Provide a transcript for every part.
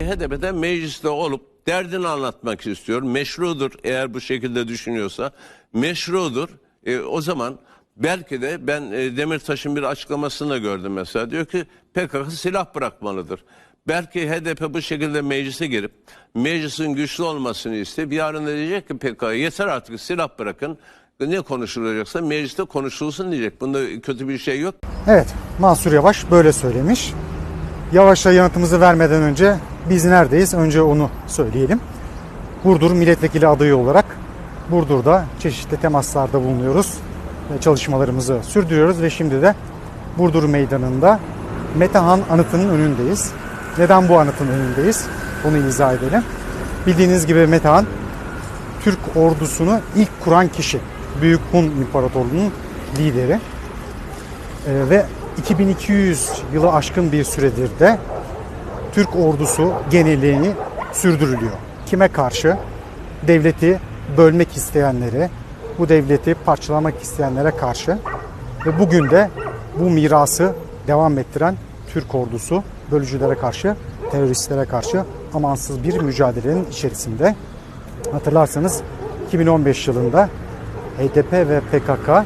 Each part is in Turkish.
HDP'de mecliste olup derdini anlatmak istiyor. Meşrudur eğer bu şekilde düşünüyorsa. Meşrudur. E, o zaman belki de ben e, Demirtaş'ın bir açıklamasını gördüm mesela. Diyor ki PKK silah bırakmalıdır. Belki HDP bu şekilde meclise girip meclisin güçlü olmasını isteyip yarın diyecek ki PKK yeter artık silah bırakın. Ne konuşulacaksa mecliste konuşulsun diyecek. Bunda kötü bir şey yok. Evet, Mansur Yavaş böyle söylemiş. Yavaş'a yanıtımızı vermeden önce biz neredeyiz? Önce onu söyleyelim. Burdur milletvekili adayı olarak Burdur'da çeşitli temaslarda bulunuyoruz. Çalışmalarımızı sürdürüyoruz ve şimdi de Burdur Meydanı'nda Metehan Anıtı'nın önündeyiz. Neden bu anıtın önündeyiz? Onu izah edelim. Bildiğiniz gibi Metehan Türk ordusunu ilk kuran kişi. Büyük Hun İmparatorluğu'nun lideri. Ee, ve 2200 yılı aşkın bir süredir de Türk ordusu genelliğini sürdürülüyor. Kime karşı? Devleti bölmek isteyenlere, bu devleti parçalamak isteyenlere karşı ve bugün de bu mirası devam ettiren Türk ordusu bölücülere karşı, teröristlere karşı amansız bir mücadelenin içerisinde. Hatırlarsanız 2015 yılında HDP ve PKK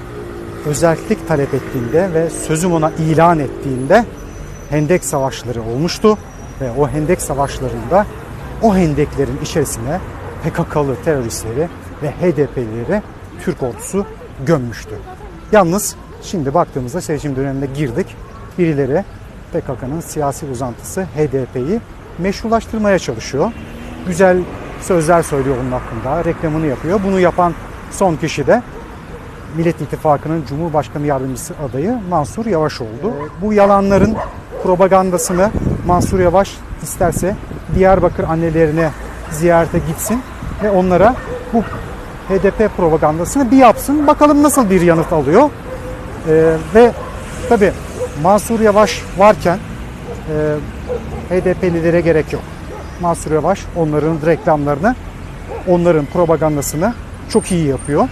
özellik talep ettiğinde ve sözüm ona ilan ettiğinde hendek savaşları olmuştu ve o hendek savaşlarında o hendeklerin içerisine PKK'lı teröristleri ve HDP'lileri Türk ordusu gömmüştü. Yalnız şimdi baktığımızda seçim dönemine girdik. Birileri PKK'nın siyasi uzantısı HDP'yi meşrulaştırmaya çalışıyor. Güzel sözler söylüyor onun hakkında, reklamını yapıyor. Bunu yapan son kişi de Millet İttifakı'nın Cumhurbaşkanı Yardımcısı adayı Mansur Yavaş oldu. Bu yalanların propagandasını Mansur Yavaş isterse Diyarbakır annelerine ziyarete gitsin ve onlara bu HDP propagandasını bir yapsın. Bakalım nasıl bir yanıt alıyor. Ee, ve tabi Mansur Yavaş varken e, HDP'lilere gerek yok. Mansur Yavaş onların reklamlarını, onların propagandasını çok iyi yapıyor.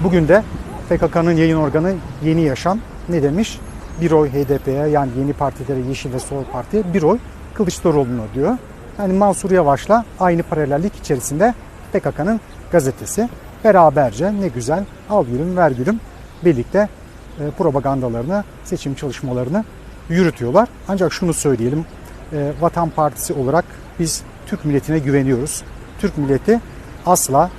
Bugün de PKK'nın yayın organı Yeni Yaşam ne demiş? Bir oy HDP'ye yani yeni partilere Yeşil ve Sol Parti'ye bir oy Kılıçdaroğlu'na diyor. Yani Mansur Yavaş'la aynı paralellik içerisinde PKK'nın gazetesi. Beraberce ne güzel al gülüm ver gülüm birlikte e, propagandalarını, seçim çalışmalarını yürütüyorlar. Ancak şunu söyleyelim, e, Vatan Partisi olarak biz Türk milletine güveniyoruz. Türk milleti asla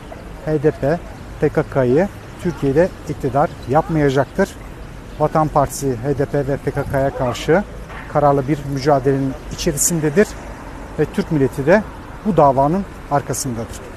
HDP, PKK'yı Türkiye'de iktidar yapmayacaktır. Vatan Partisi HDP ve PKK'ya karşı kararlı bir mücadelenin içerisindedir ve Türk milleti de bu davanın arkasındadır.